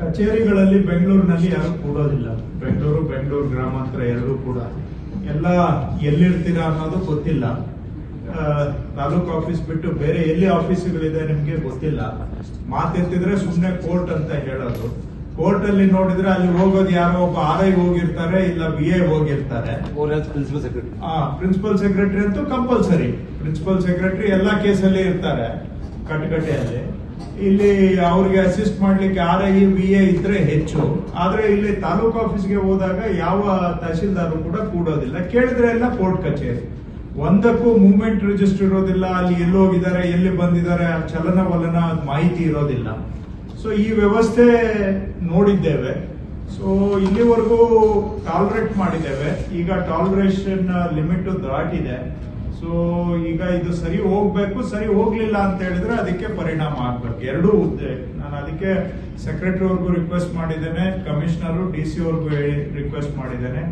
ಕಚೇರಿಗಳಲ್ಲಿ ಬೆಂಗಳೂರಿನಲ್ಲಿ ಯಾರು ಕೂಡೋದಿಲ್ಲ. ಬೆಂಗಳೂರು ಬೆಂಗಳೂರು ಗ್ರಾಮಾಂತರ ಎರಡೂ ಕೂಡ. ಎಲ್ಲ ಎಲ್ಲಿರ್ತೀರಾ ಅನ್ನೋದು ಗೊತ್ತಿಲ್ಲ. ತಾಲೂಕು ಆಫೀಸ್ ಬಿಟ್ಟು ಬೇರೆ ಎಲ್ಲಿ ಆಫೀಸ್ಗಳಿದೆ ನಿಮ್ಗೆ ಗೊತ್ತಿಲ್ಲ. ಮಾತಿರ್ತಿದ್ರೆ ಸುಮ್ಮನೆ ಕೋರ್ಟ್ ಅಂತ ಹೇಳೋದು. ಕೋರ್ಟ್ ಅಲ್ಲಿ ನೋಡಿದ್ರೆ ಅಲ್ಲಿ ಹೋಗೋದು ಯಾರೋ ಒಬ್ಬ ಆರ್ ಐ ಹೋಗಿರ್ತಾರೆ ಇಲ್ಲ ಬಿ ಎ ಹೋಗಿರ್ತಾರೆ. ಪ್ರಿನ್ಸಿಪಲ್ ಸೆಕ್ರೆಟರಿ ಪ್ರಿನ್ಸಿಪಲ್ ಸೆಕ್ರೆಟರಿ ಅಂತೂ ಕಂಪಲ್ಸರಿ ಪ್ರಿನ್ಸಿಪಲ್ ಸೆಕ್ರೆಟರಿ ಎಲ್ಲಾ ಕೇಸಲ್ಲಿ ಇರ್ತಾರೆ. ಕಟಕಟೆಯಲ್ಲಿ ಇಲ್ಲಿ ಅವ್ರಿಗೆ ಅಸಿಸ್ಟ್ ಮಾಡ್ಲಿಕ್ಕೆ ಆರ್ ಐ ವಿ ಎ ಇದ್ರೆ ಹೆಚ್ಚು. ಆದ್ರೆ ಇಲ್ಲಿ ತಾಲೂಕು ಆಫೀಸ್ಗೆ ಹೋದಾಗ ಯಾವ ತಹಶೀಲ್ದಾರು ಕೂಡ ಕೂಡೋದಿಲ್ಲ. ಕೇಳಿದ್ರೆ ಎಲ್ಲ ಕೋರ್ಟ್ ಕಚೇರಿ. ಒಂದಕ್ಕೂ ಮೂವ್ಮೆಂಟ್ ರಿಜಿಸ್ಟರ್ ಇರೋದಿಲ್ಲ. ಅಲ್ಲಿ ಎಲ್ಲಿ ಹೋಗಿದ್ದಾರೆ ಎಲ್ಲಿ ಬಂದಿದ್ದಾರೆ, ಆ ಚಲನವಲನ ಮಾಹಿತಿ ಇರೋದಿಲ್ಲ. ಸೊ ಈ ವ್ಯವಸ್ಥೆ ನೋಡಿದ್ದೇವೆ. ಸೊ ಇಲ್ಲಿವರೆಗೂ ಟಾಲರೇಟ್ ಮಾಡಿದ್ದೇವೆ. ಈಗ ಟಾಲರೇಷನ್ ಲಿಮಿಟ್ ದಾಟಿದೆ. ಸೊ ಈಗ ಇದು ಸರಿ ಹೋಗ್ಬೇಕು, ಸರಿ ಹೋಗ್ಲಿಲ್ಲ ಅಂತ ಹೇಳಿದ್ರೆ ಅದಕ್ಕೆ ಪರಿಣಾಮ ಆಗ್ಬೇಕು. ಎರಡೂ ಹುದ್ದೆ. ನಾನು ಅದಕ್ಕೆ ಸೆಕ್ರೆಟರಿ ಅವ್ರಿಗೂ ರಿಕ್ವೆಸ್ಟ್ ಮಾಡಿದ್ದೇನೆ ಕಮಿಷನರು ಡಿ ಸಿ ಅವ್ರಿಗೂ ರಿಕ್ವೆಸ್ಟ್ ಮಾಡಿದ್ದೇನೆ.